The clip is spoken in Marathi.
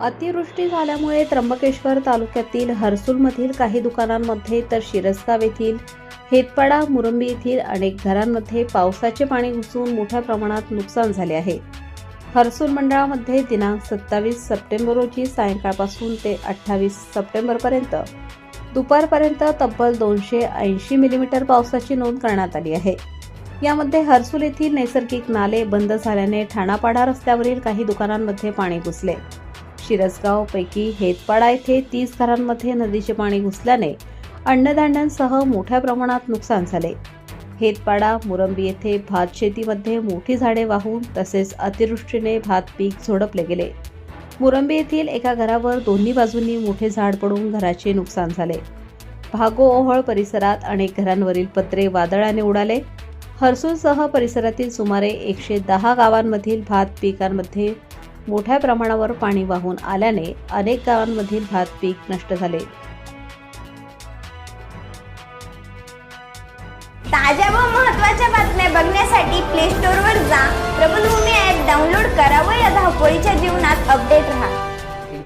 अतिवृष्टी झाल्यामुळे त्र्यंबकेश्वर तालुक्यातील हर्सूलमधील काही दुकानांमध्ये तर शिरसगाव येथील हेतपाडा मुरंबी येथील अनेक घरांमध्ये पावसाचे पाणी घुसून मोठ्या प्रमाणात नुकसान झाले आहे. हर्सूल मंडळामध्ये दिनांक सत्तावीस सप्टेंबर रोजी सायंकाळपासून ते अठ्ठावीस सप्टेंबरपर्यंत दुपारपर्यंत तब्बल दोनशे ऐंशी मिलीमीटर पावसाची नोंद करण्यात आली आहे. यामध्ये हर्सूल येथील नैसर्गिक नाले बंद झाल्याने ठाणापाडा रस्त्यावरील काही दुकानांमध्ये पाणी घुसले. शिरसगावपैकी हेतपाडा येथे तीस घरांमध्ये नदीचे पाणी घुसल्याने अन्नधान्यांसह मोठ्या प्रमाणात नुकसान झाले. हेतपाडा मुरंबी येथे भात शेतीमध्ये मोठी झाडे वाहून तसेच अतिवृष्टीने भात पीक झोडपले गेले. मुरंबी येथील एका घरावर दोन्ही बाजूंनी मोठे झाड पडून घराचे नुकसान झाले. भागो ओहळ परिसरात अनेक घरांवरील पत्रे वादळाने उडाले. हर्सूलसह परिसरातील सुमारे एकशे दहा गावांमधील भात पिकांमध्ये मोठ्या प्रमाणावर पाणी वाहून आल्याने अनेक गावांमधील भात पीक नष्ट झाले. ताज्या व महत्त्वाच्या बातम्या बघण्यासाठी प्ले स्टोअरवर जा. प्रबलभूमी ॲप डाउनलोड करा व या धावपळीच्या जीवनात अपडेट राहा.